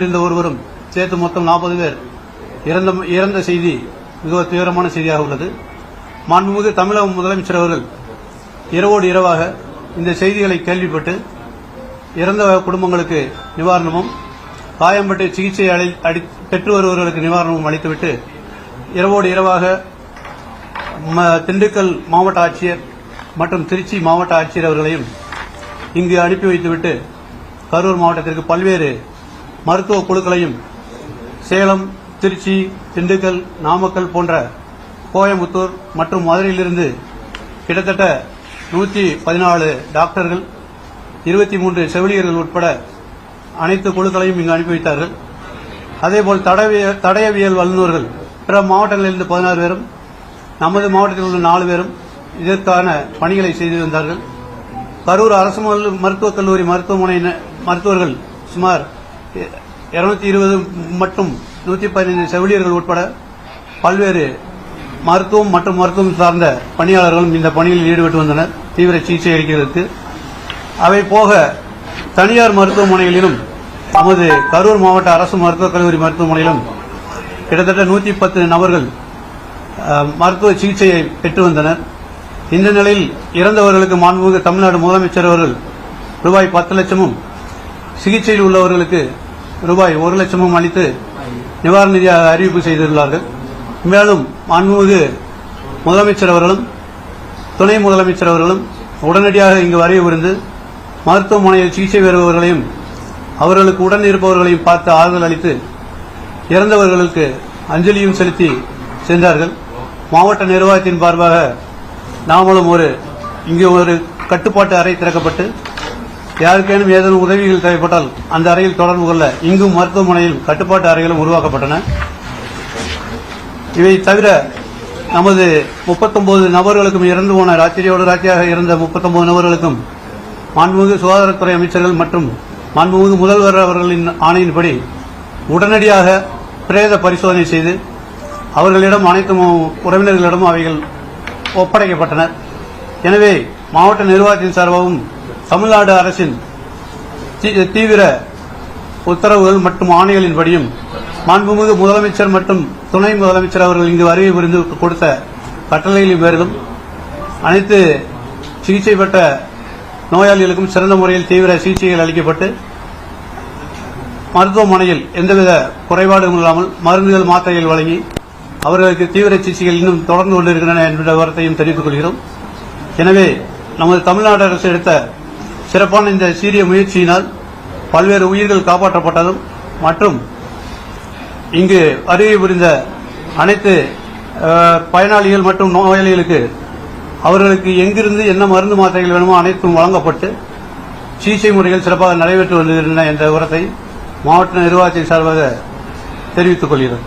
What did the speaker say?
இருந்த ஒருவரும் சேர்த்து மொத்தம் நாற்பது பேர். இறந்த இறந்த செய்தி மிக தீவிரமான செய்தியாக உள்ளது. மாண்புமிகு தமிழக முதலமைச்சர் அவர்கள் இரவோடு இரவாக இந்த செய்திகளை கேள்விப்பட்டு இறந்த குடும்பங்களுக்கு நிவாரணமும் காயம்பட்டு சிகிச்சை அளி பெற்று வருபவர்களுக்கு நிவாரணமும் அளித்துவிட்டு இரவோடு இரவாக திண்டுக்கல் மாவட்ட ஆட்சியர் மற்றும் திருச்சி மாவட்ட ஆட்சியர் அவர்களையும் இங்கு அனுப்பி வைத்துவிட்டு கரூர் மாவட்டத்திற்கு பல்வேறு மருத்துவ குழுக்களையும் சேலம் திருச்சி திண்டுக்கல் நாமக்கல் போன்ற கோயம்புத்தூர் மற்றும் மதுரையிலிருந்து கிட்டத்தட்ட நூற்றி பதினாலு டாக்டர்கள் இருபத்தி மூன்று செவிலியர்கள் உட்பட அனைத்து குழுக்களையும் இங்கு அனுப்பி வைத்தார்கள். அதேபோல் தடயவியல் வல்லுநர்கள் பிற மாவட்டங்களிலிருந்து பதினாறு பேரும் நமது மாவட்டத்தில் உள்ள நாலு பேரும் இதற்கான பணிகளை செய்து வந்தார்கள். கரூர் அரசு மருத்துவக் கல்லூரி மருத்துவமனை மருத்துவர்கள் சுமார் இருநூத்தி இருபது மற்றும் நூற்றி பதினைந்து செவிலியர்கள் உட்பட பல்வேறு மருத்துவம் மற்றும் மருத்துவம் சார்ந்த பணியாளர்களும் இந்த பணியில் ஈடுபட்டு வந்தனர். தீவிர சிகிச்சை அளிக்கிறதுக்கு. அவை போக தனியார் மருத்துவமனைகளிலும் நமது கரூர் மாவட்ட அரசு மருத்துவக் கல்லூரி மருத்துவமனையிலும் கிட்டத்தட்ட நூற்றி பத்து நபர்கள் மருத்துவ சிகிச்சையை பெற்று வந்தனர். இந்த நிலையில் இறந்தவர்களுக்கு மாண்புமிகு தமிழ்நாடு முதலமைச்சர் அவர்கள் ரூபாய் பத்து லட்சமும் சிகிச்சையில் உள்ளவர்களுக்கு ரூபாய் ஒரு லட்சமும் அளித்து நிவாரண நிதியாக அறிவிப்பு செய்துள்ளார்கள். மேலும் மாண்புமிகு முதலமைச்சர் அவர்களும் துணை முதலமைச்சர் அவர்களும் உடனடியாக இங்கு வரையவிருந்து புரிந்து மருத்துவமனையில் சிகிச்சை பெறுபவர்களையும் அவர்களுக்கு உடன் இருப்பவர்களையும் பார்த்து ஆறுதல் அளித்து இறந்தவர்களுக்கு அஞ்சலியும் செலுத்தி சென்றார்கள். மாவட்ட நிர்வாகத்தின் பார்வாக நாமளும் ஒரு இங்கே ஒரு கட்டுப்பாட்டு அறை திறக்கப்பட்டு யாருக்கேனும் ஏதேனும் உதவிகள் தேவைப்பட்டால் அந்த அறையில் தொடர்பு கொள்ள இங்கும் மருத்துவமனையில் கட்டுப்பாட்டு அறைகளும் உருவாக்கப்பட்டன. இவை தவிர நமது 39 நபர்களுக்கும் இறந்து போன ராத்திரியோடு ராத்திரியாக இருந்த முப்பத்தொன்பது நபர்களுக்கும் மாண்புமிகு சுகாதாரத்துறை அமைச்சர்கள் மற்றும் மாண்புமிகு முதல்வர் அவர்களின் ஆணையின்படி உடனடியாக பிரேத பரிசோதனை செய்து அவர்களிடம் அனைத்து உறவினர்களிடமும் உறவினர்களிடம் அவைகள் ஒப்படைக்கப்பட்டனர் எனவே மாவட்ட நிர்வாகத்தின் சார்பாகவும் தமிழ்நாடு அரசின் தீ- தீவிர உத்தரவுகள் மற்றும் ஆணைகளின்படியும் மாண்புமிகு முதலமைச்சர் மற்றும் துணை முதலமைச்சர் அவர்கள் இங்கு வருகை புரிந்து கொடுத்த கட்டளைகளின் பேரிலும் அனைத்து சிகிச்சை பெற்ற நோயாளிகளுக்கும் சிறந்த முறையில் தீவிர சிகிச்சைகள் அளிக்கப்பட்டு மருத்துவமனையில் எந்தவித குறைபாடும் இல்லாமல் மருந்துகள் மாத்திரைகள் வழங்கி அவர்களுக்கு தீவிர சிகிச்சைகள் இன்னும் தொடர்ந்து கொண்டிருக்கின்றன என்ற விவரத்தையும் தெரிவித்துக் கொள்கிறோம். எனவே நமது தமிழ்நாடு அரசு எடுத்த சிறப்பான இந்த சீரிய முயற்சியினால் பல்வேறு உயிர்கள் காப்பாற்றப்பட்டதும் மற்றும் இங்கு வருகை புரிந்த அனைத்து பயனாளிகள் மற்றும் நோயாளிகளுக்கு அவர்களுக்கு எங்கிருந்து என்ன மருந்து மாத்திரைகள் வேணுமோ அனைத்தும் வழங்கப்பட்டு சிகிச்சை முறைகள் சிறப்பாக நடைபெற்று வருகின்றன என்ற உரத்தை மாவட்ட நிர்வாகத்தின் சார்பாக தெரிவித்துக் கொள்கிறேன்